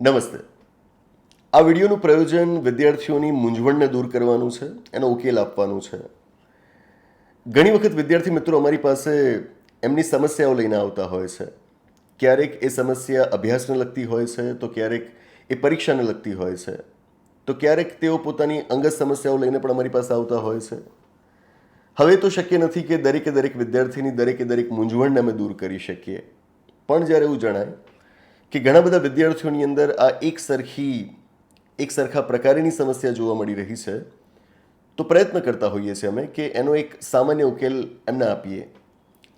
નમસ્તે. આ વિડીયોનું પ્રયોજન વિદ્યાર્થીઓની મૂંઝવણને દૂર કરવાનું છે, એનો ઉકેલ આપવાનું છે. ઘણી વખત વિદ્યાર્થી મિત્રો અમારી પાસે એમની સમસ્યાઓ લઈને આવતા હોય છે. ક્યારેક એ સમસ્યા અભ્યાસને લગતી હોય છે, તો ક્યારેક એ પરીક્ષાને લગતી હોય છે. તો ક્યારેક તેઓ પોતાની અંગત સમસ્યાઓ લઈને પણ અમારી પાસે આવતા હોય છે. હવે તો શક્ય નથી કે દરેકે દરેક વિદ્યાર્થીની દરેકે દરેક મૂંઝવણને અમે દૂર કરી શકીએ. પણ જ્યારે એવું જણાય કે ઘણા બધા વિદ્યાર્થીઓની અંદર આ એક સરખી, એક સરખા પ્રકારની સમસ્યા જોવા મળી રહી છે. તો પ્રયત્ન કરતા હોઈએ છીએ અમે કે એનો એક સામાન્ય ઉકેલ એમને આપીએ.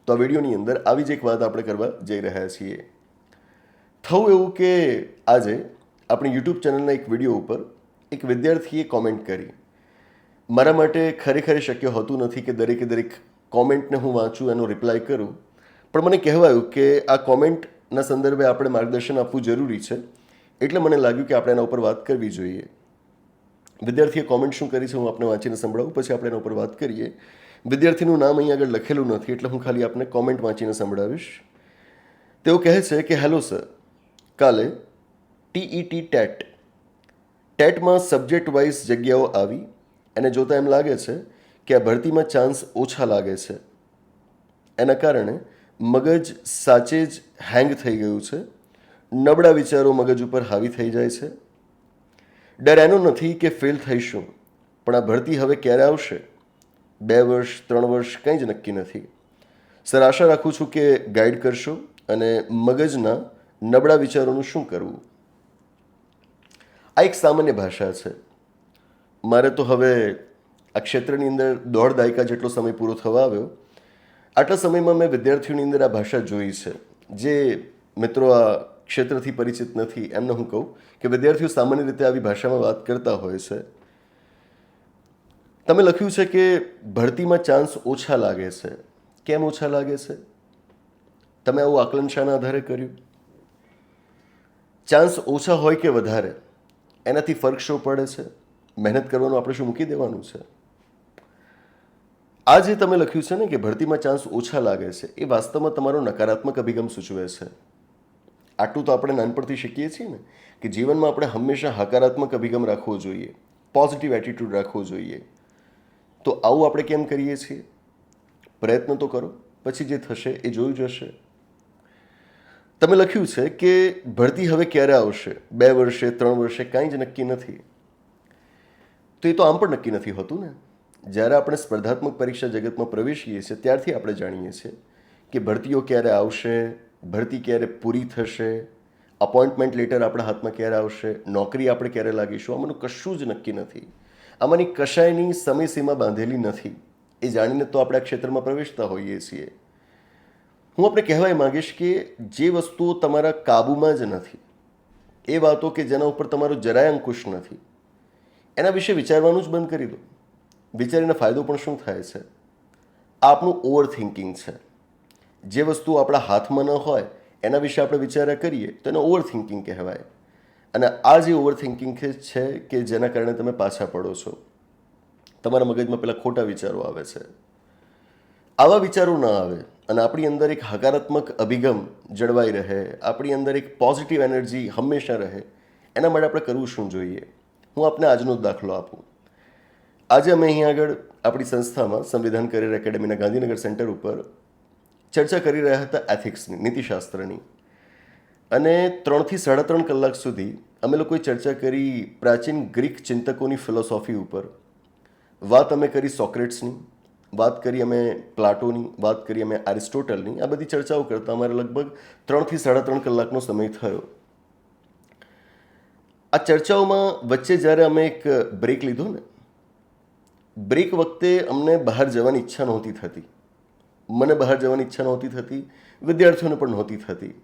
તો આ વિડીયોની અંદર આવી જ એક વાત આપણે કરવા જઈ રહ્યા છીએ. થવું એવું કે આજે આપણી યુટ્યુબ ચેનલના એક વીડિયો ઉપર એક વિદ્યાર્થીએ કોમેન્ટ કરી. મારા માટે ખરેખર શક્ય હોતું નથી કે દરેકે દરેક કોમેન્ટને હું વાંચું, એનો રિપ્લાય કરું. પણ મને કહેવાયું કે આ કોમેન્ટના સંદર્ભે આપણે માર્ગદર્શન આપવું જરૂરી છે. એટલે મને લાગ્યું કે આપણે એના ઉપર વાત કરવી જોઈએ. વિદ્યાર્થીએ કોમેન્ટ શું કરી છે હું આપને વાંચીને સંભળાવું, પછી આપણે એના ઉપર વાત કરીએ. વિદ્યાર્થીનું નામ અહીં આગળ લખેલું નથી, એટલે હું ખાલી આપને કોમેન્ટ વાંચીને સંભળાવીશ. તેઓ કહે છે કે હેલો સર કાલે ટીઈટી ટેટ. ટેટમાં સબ્જેક્ટ વાઇઝ જગ્યાઓ આવી. એને જોતાં એમ લાગે છે કે આ ભરતીમાં ચાન્સ ઓછા લાગે છે. એના કારણે મગજ સાચે જ હેંગ થઈ ગયું છે. નબળા વિચારો મગજ ઉપર હાવી થઈ જાય છે. ડર એનો નથી કે ફેલ થઈશું, પણ આ ભરતી હવે ક્યારે આવશે? બે વર્ષ, ત્રણ વર્ષ કંઈ જ નક્કી નથી. સર, આશા રાખું છું કે ગાઈડ કરશો અને મગજના નબળા વિચારોનું શું કરવું? આ એક સામાન્ય ભાષા છે. મારે તો હવે આ ક્ષેત્રની અંદર દોઢ દાયકા જેટલો સમય પૂરો થવા આવ્યો આટલા સમયમાં મેં વિદ્યાર્થીઓની અંદર આ ભાષા જોઈ છે. જે મિત્રો આ ક્ષેત્રથી પરિચિત નથી, એમને હું કહું કે વિદ્યાર્થીઓ સામાન્ય રીતે આવી ભાષામાં વાત કરતા હોય છે. તમે લખ્યું છે કે ભરતીમાં ચાન્સ ઓછા લાગે છે. કેમ ઓછા લાગે છે? તમે આવું આકલન શાના આધારે કર્યું? ચાન્સ ઓછા હોય કે વધારે? એનાથી ફરક શું પડે છે? મહેનત કરવાનું આપણે શું મૂકી દેવાનું છે? આ જે તમે લખ્યું છે ને કે ભરતીમાં ચાન્સ ઓછા લાગે છે, એ વાસ્તવમાં તમારો નકારાત્મક અભિગમ સૂચવે છે. આટલું તો આપણે નાનપણથી શીખીએ છીએ ને કે જીવનમાં આપણે હંમેશા હકારાત્મક અભિગમ રાખવો જોઈએ પોઝિટિવ એટીટ્યૂડ રાખવો જોઈએ. તો આવું આપણે કેમ કરીએ છીએ? પ્રયત્ન તો કરો, પછી જે થશે એ જોયું જશે તમે લખ્યું છે કે ભરતી હવે ક્યારે આવશે? બે વર્ષે, ત્રણ વર્ષે કાંઈ જ નક્કી નથી. તો એ તો આમ પણ નક્કી નથી હોતું ને. જ્યારે આપણે સ્પર્ધાત્મક પરીક્ષા જગતમાં પ્રવેશીએ છીએ, ત્યારથી આપણે જાણીએ છીએ કે ભરતીઓ ક્યારે આવશે, ભરતી ક્યારે પૂરી થશે અપોઇન્ટમેન્ટ લેટર આપણા હાથમાં ક્યારે આવશે, નોકરી આપણે ક્યારે લાગીશું, આમાંનું કશું જ નક્કી નથી. આમાંની કશાયની સમયસીમા બાંધેલી નથી. એ જાણીને તો આપણે આ ક્ષેત્રમાં પ્રવેશતા હોઈએ છીએ. હું આપણે કહેવાય માંગીશ કે જે વસ્તુઓ તમારા કાબૂમાં જ નથી, એ વાતો કે જેના ઉપર તમારો જરાય અંકુશ નથી, એના વિશે વિચારવાનું જ બંધ કરી દો. વિચારીને ફાયદો પણ શું થાય છે? આપણું ઓવર થિંકિંગ છે. જે વસ્તુ આપણા હાથમાં ન હોય, એના વિશે આપણે વિચાર્યા કરીએ, તો એને ઓવર થિંકિંગ કહેવાય. અને આ જે ઓવર થિંકિંગ છે કે જેના કારણે તમે પાછા પડો છો. તમારા મગજમાં પેલા ખોટા વિચારો આવે છે. આવા વિચારો ન આવે અને આપણી અંદર એક હકારાત્મક અભિગમ જળવાઈ રહે, આપણી અંદર એક પોઝિટિવ એનર્જી હંમેશા રહે, એના માટે આપણે કરવું શું જોઈએ? હું આપને આજનો જ દાખલો આપું. આજે અમે અહીં આગળ આપણી સંસ્થામાં સંવિધાન કરિયર એકેડેમીના ગાંધીનગર સેન્ટર ઉપર ચર્ચા કરી રહ્યા હતા એથિક્સની, નીતિશાસ્ત્રની. અને ત્રણથી સાડા ત્રણ કલાક સુધી અમે લોકોએ ચર્ચા કરી પ્રાચીન ગ્રીક ચિંતકોની ફિલોસોફી ઉપર. વાત અમે કરી સોક્રેટ્સની, વાત કરી અમે પ્લાટોની, વાત કરી અમે એરિસ્ટોટલની. આ બધી ચર્ચાઓ કરતાં અમારે લગભગ ત્રણથી સાડા ત્રણ કલાકનો સમય થયો. આ ચર્ચાઓમાં વચ્ચે જ્યારે અમે એક બ્રેક લીધો ને બ્રેક વખતે અમને બહાર જવાની ઈચ્છા નહોતી થતી. મને બહાર જવાની ઈચ્છા નહોતી થતી, વિદ્યાર્થીઓને પણ નહોતી થતી.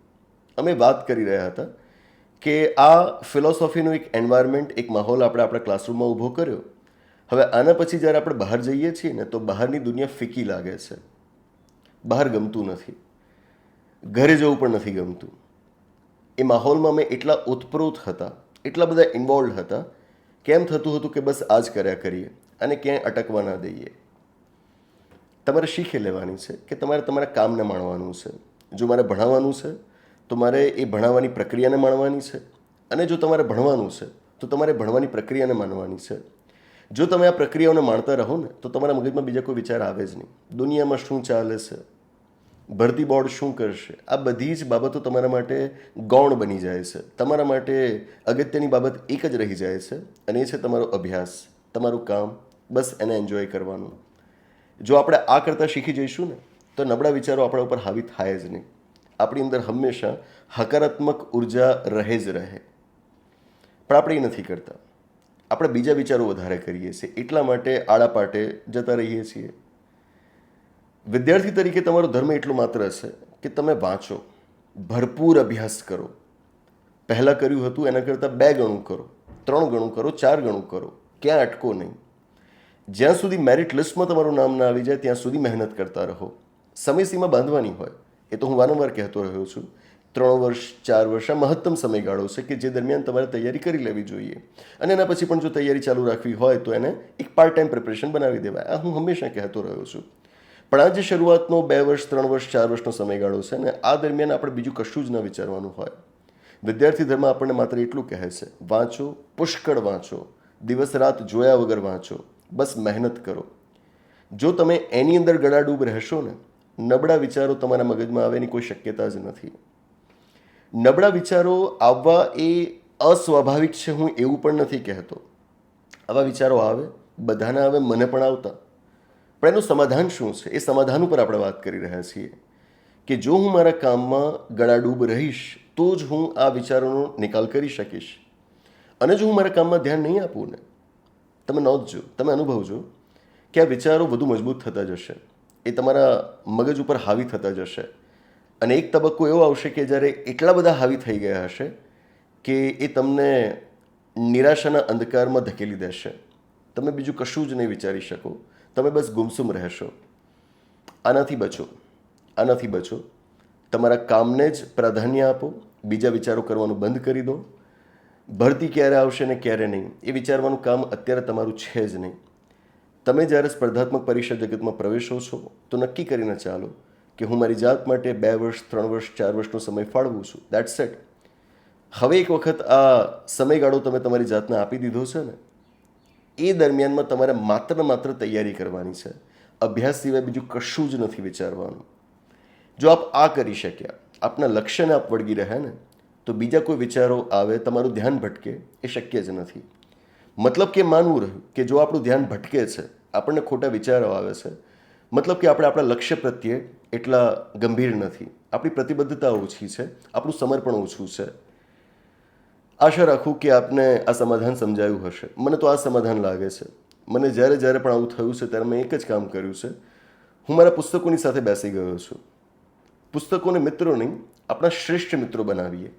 અમે વાત કરી રહ્યા હતા કે આ ફિલોસોફીનું એક એન્વાયરમેન્ટ એક માહોલ આપણે આપણા ક્લાસરૂમમાં ઊભો કર્યો. હવે આના પછી જ્યારે આપણે બહાર જઈએ છીએ ને, તો બહારની દુનિયા ફીકી લાગે છે. બહાર ગમતું નથી. ઘરે જવું પણ નથી ગમતું. એ માહોલમાં અમે એટલા ઓતપ્રોત હતા, એટલા બધા ઇન્વોલ્વ હતા. કેમ થતું હતું કે બસ આ જ કર્યા કરીએ. અને ક્યાંય અટકવા ન દઈએ. તમારે શીખી લેવાની છે કે તમારે તમારા કામને માણવાનું છે. જો મારે ભણાવવાનું છે, તો મારે એ ભણાવવાની પ્રક્રિયાને માણવાની છે. અને જો તમારે ભણવાનું છે, તો તમારે ભણવાની પ્રક્રિયાને માનવાની છે. જો તમે આ પ્રક્રિયાઓને માણતા રહો ને, તો તમારા મગજમાં બીજા કોઈ વિચાર આવે જ નહીં. દુનિયામાં શું ચાલે છે? ભરતી બોર્ડ શું કરશે? આ બધી જ બાબતો તમારા માટે ગૌણ બની જાય છે. તમારા માટે અગત્યની બાબત એક જ રહી જાય છે અને એ છે તમારો અભ્યાસ, તમારું કામ બસ એને એન્જોય કરવાનું. જો આપણે આ કરતાં શીખી જઈશું ને, તો નબળા વિચારો આપણા ઉપર હાવી થાય જ નહીં. આપણી અંદર હંમેશા હકારાત્મક ઊર્જા રહે જ રહે. પણ આપણે એ નથી કરતા. આપણે બીજા વિચારો વધારે કરીએ છીએ. એટલા માટે આડા પાટે જતા રહીએ છીએ. વિદ્યાર્થી તરીકે તમારો ધર્મ એટલો માત્ર હશે કે તમે વાંચો. ભરપૂર અભ્યાસ કરો. પહેલાં કર્યું હતું એના કરતાં બે ગણું કરો. ત્રણ ગણું કરો. ચાર ગણું કરો. ક્યાં અટકો નહીં. જ્યાં સુધી મેરિટ લિસ્ટમાં તમારું નામ ના આવી જાય, ત્યાં સુધી મહેનત કરતા રહો. સમયસીમા બાંધવાની હોય, એ તો હું વારંવાર કહેતો રહ્યો છું. ત્રણ વર્ષ, ચાર વર્ષ, આ મહત્તમ સમયગાળો છે કે જે દરમિયાન તમારે તૈયારી કરી લેવી જોઈએ. અને એના પછી પણ જો તૈયારી ચાલુ રાખવી હોય, તો એને એક પાર્ટ ટાઈમ પ્રિપરેશન બનાવી દેવાય. આ હું હંમેશા કહેતો રહ્યો છું. પણ આ જે શરૂઆતનો બે વર્ષ, ત્રણ વર્ષ, ચાર વર્ષનો સમયગાળો છે ને, આ દરમિયાન આપણે બીજું કશું જ ન વિચારવાનું હોય. વિદ્યાર્થી ધર્મ આપણને માત્ર એટલું કહે છે, વાંચો, પુષ્કળ વાંચો. દિવસ રાત જોયા વગર વાંચો. બસ મહેનત કરો. જો તમે એની અંદર ગળાડૂબ રહેશો ને, નબળા વિચારો તમારા મગજમાં આવે એની કોઈ શક્યતા જ નથી. નબળા વિચારો આવવા એ અસ્વાભાવિક છે, હું એવું પણ નથી કહેતો. આવા વિચારો આવે, બધાના આવે, મને પણ આવતા. પણ એનું સમાધાન શું છે? એ સમાધાન ઉપર આપણે વાત કરી રહ્યા છીએ કે જો હું મારા કામમાં ગળાડૂબ રહીશ, તો જ હું આ વિચારોનો નિકાલ કરી શકીશ. અને જો હું મારા કામમાં ધ્યાન નહીં આપું ને તમે નોંધજો, તમે અનુભવજો કે આ વિચારો વધુ મજબૂત થતા જશે. એ તમારા મગજ ઉપર હાવી થતા જશે. અને એક તબક્કો એવો આવશે કે જ્યારે એટલા બધા હાવી થઈ ગયા હશે કે એ તમને નિરાશાના અંધકારમાં ધકેલી દેશે. તમે બીજું કશું જ નહીં વિચારી શકો. તમે બસ ગુમસુમ રહેશો. આનાથી બચો આનાથી બચો. તમારા કામને જ પ્રાધાન્ય આપો. બીજા વિચારો કરવાનું બંધ કરી દો. ભરતી ક્યારે આવશે ને ક્યારે નહીં, એ વિચારવાનું કામ અત્યારે તમારું છે જ નહીં. તમે જ્યારે સ્પર્ધાત્મક પરીક્ષા જગતમાં પ્રવેશો છો, તો નક્કી કરીને ચાલો કે હું મારી જાત માટે બે વર્ષ, ત્રણ વર્ષ, ચાર વર્ષનો સમય ફાળવું છું. દેટ સેટ હવે એક વખત આ સમયગાળો તમે તમારી જાતને આપી દીધો છે ને, એ દરમિયાનમાં તમારે માત્ર માત્ર તૈયારી કરવાની છે. અભ્યાસ સિવાય બીજું કશું જ નથી વિચારવાનું. જો આપ આ કરી શક્યા, આપના લક્ષ્યને આપ વળગી રહ્યા ને તો બીજા કોઈ વિચારો આવે, તમારું ધ્યાન ભટકે, એ શક્ય જ નથી. મતલબ કે માનવું રહ્યું કે જો આપણું ધ્યાન ભટકે છે, આપણને ખોટા વિચારો આવે છે, મતલબ કે આપણે આપણા લક્ષ્ય પ્રત્યે એટલા ગંભીર નથી. આપણી પ્રતિબદ્ધતા ઓછી છે, આપણું સમર્પણ ઓછું છે. આશા રાખું કે આપને આ સમાધાન સમજાયું હશે. મને તો આ સમાધાન લાગે છે. મને જ્યારે જ્યારે પણ આવું થયું છે, ત્યારે મેં એક જ કામ કર્યું છે. હું મારા પુસ્તકોની સાથે બેસી ગયો છું. પુસ્તકોને મિત્રો નહીં, આપણા શ્રેષ્ઠ મિત્રો બનાવીએ.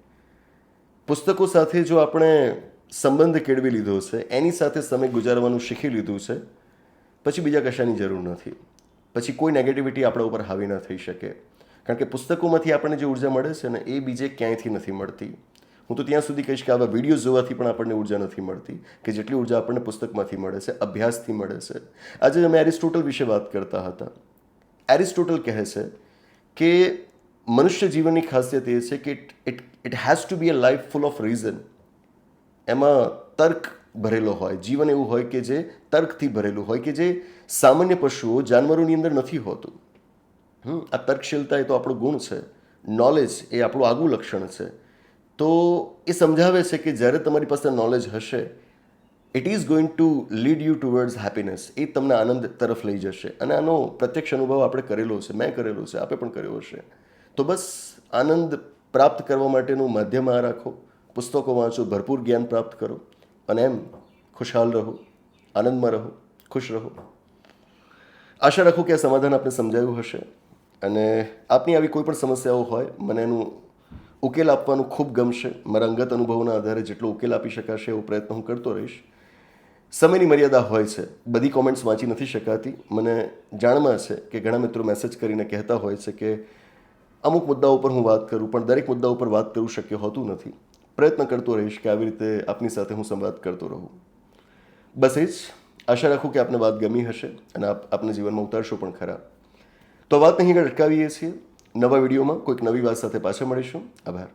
પુસ્તકો સાથે જો આપણે સંબંધ કેળવી લીધો છે, એની સાથે સમય ગુજારવાનું શીખી લીધું છે, પછી બીજા કશાની જરૂર નથી. પછી કોઈ નેગેટિવિટી આપણા ઉપર હાવી ન થઈ શકે. કારણ કે પુસ્તકોમાંથી આપણને જે ઊર્જા મળે છે ને, એ બીજે ક્યાંયથી નથી મળતી. હું તો ત્યાં સુધી કહીશ કે આવા વિડીયોઝ જોવાથી પણ આપણને ઊર્જા નથી મળતી, કે જેટલી ઊર્જા આપણને પુસ્તકમાંથી મળે છે, અભ્યાસથી મળે છે. આજે અમે એરિસ્ટોટલ વિશે વાત કરતા હતા. એરિસ્ટોટલ કહે છે કે મનુષ્ય જીવનની ખાસિયત એ છે કે it it has to be a life full of reason એમાં તર્ક ભરેલો હોય, જીવન એવું હોય કે જે તર્કથી ભરેલું હોય કે જે સામાન્ય પશુઓ જાનવરોની અંદર નથી હોતું. હમ, આ તર્કશીલતા એ તો આપણો ગુણ છે. નોલેજ એ આપણું આગવું લક્ષણ છે. તો એ સમજાવે છે કે જ્યારે તમારી પાસે નોલેજ હશે it is going to lead you towards happiness એ તમને આનંદ તરફ લઈ જશે. અને આનો પ્રત્યક્ષ અનુભવ આપણે કરેલો છે, મેં કરેલો છે, આપે પણ કર્યો હશે. તો બસ આનંદ પ્રાપ્ત કરવા માટેનું માધ્યમ આ રાખો. પુસ્તકો વાંચો, ભરપૂર જ્ઞાન પ્રાપ્ત કરો અને એમ ખુશહાલ રહો, આનંદમાં રહો, ખુશ રહો. આશા રાખું કે આ સમાધાન આપને સમજાયું હશે અને આપની આવી કોઈ પણ સમસ્યાઓ હોય, મને એનું ઉકેલ આપવાનું ખૂબ ગમશે. મારા અંગત અનુભવના આધારે જેટલો ઉકેલ આપી શકાશે એવો પ્રયત્ન હું કરતો રહીશ. સમયની મર્યાદા હોય છે. બધી કોમેન્ટ્સ વાંચી નથી શકાતી. મને જાણમાં છે કે ઘણા મિત્રો મેસેજ કરીને કહેતા હોય છે કે અમુક મુદ્દાઓ પર હું વાત કરું, પણ દરેક મુદ્દાઓ પર વાત કરવું શક્ય હોતું નથી. પ્રયત્ન કરતો રહીશ કે આવી રીતે આપની સાથે હું સંવાદ કરતો રહું. બસ એ જ. આશા રાખું કે આપને વાત ગમી હશે અને આપ, આપના જીવનમાં ઉતારશો પણ ખરા. તો વાત અહીં આગળ અટકાવીએ છીએ. નવા વિડીયોમાં કોઈક નવી વાત સાથે પાછા મળીશું. આભાર.